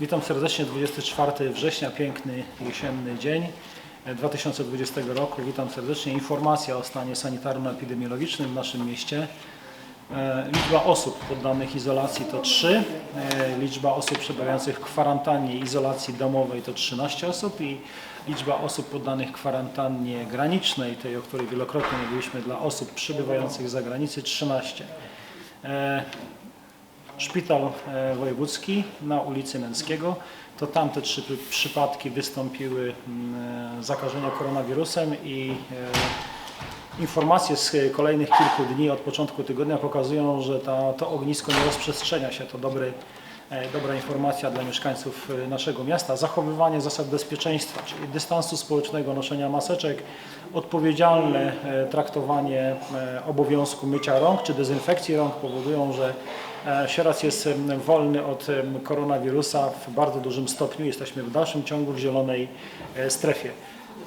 Witam serdecznie 24 września, piękny jesienny dzień e, 2020 roku. Witam serdecznie. Informacja o stanie sanitarno-epidemiologicznym w naszym mieście. E, Liczba osób poddanych izolacji to 3, e, liczba osób przebywających w kwarantannie izolacji domowej to 13 osób i liczba osób poddanych kwarantannie granicznej, tej o której wielokrotnie mówiliśmy dla osób przybywających z zagranicy 13. Szpital e, Wojewódzki na ulicy Nęckiego. To tam te trzy przy- przypadki wystąpiły e, zakażenia koronawirusem i e, informacje z kolejnych kilku dni od początku tygodnia pokazują, że ta, to ognisko nie rozprzestrzenia się. To dobry, dobra informacja dla mieszkańców e, naszego miasta. Zachowywanie zasad bezpieczeństwa, czyli dystansu społecznego, noszenia maseczek, odpowiedzialne e, traktowanie e, obowiązku mycia rąk czy dezynfekcji rąk powodują, że E, Sieradz jest wolny od koronawirusa w bardzo dużym stopniu. Jesteśmy w dalszym ciągu w zielonej e, strefie.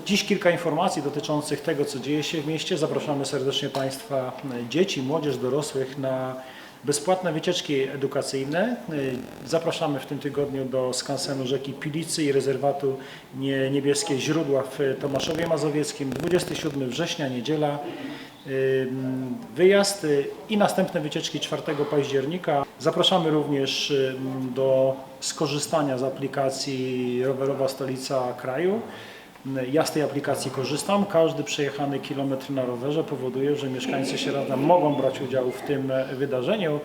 Dziś kilka informacji dotyczących tego, co dzieje się w mieście. Zapraszamy serdecznie Państwa, e, dzieci, młodzież, dorosłych na bezpłatne wycieczki edukacyjne. E, Zapraszamy w tym tygodniu do skansenu rzeki Pilicy i rezerwatu Nie- Niebieskie Źródła w Tomaszowie Mazowieckim. 27 września, niedziela. Ym, wyjazd y, i następne wycieczki 4 października. Zapraszamy również do skorzystania z aplikacji Rowerowa Stolica Kraju. Ja z tej aplikacji korzystam. Każdy przejechany kilometr na rowerze powoduje, że mieszkańcy Sieradza mogą brać udział w tym e, wydarzeniu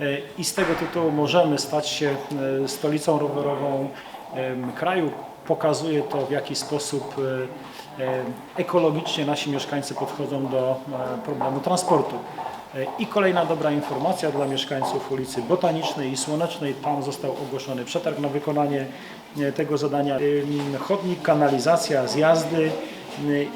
e, i z tego tytułu możemy stać się e, stolicą rowerową kraju. Pokazuje to, w jaki sposób ekologicznie nasi mieszkańcy podchodzą do problemu transportu. E, I kolejna dobra informacja dla mieszkańców ulicy Botanicznej i Słonecznej. Tam został ogłoszony przetarg na wykonanie e, tego zadania. Ym, Chodnik, kanalizacja, zjazdy y,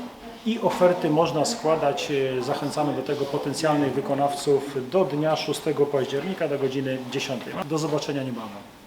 i oferty można składać. e, Zachęcamy do tego potencjalnych wykonawców do dnia 6 października do godziny 10. Do zobaczenia niebawem.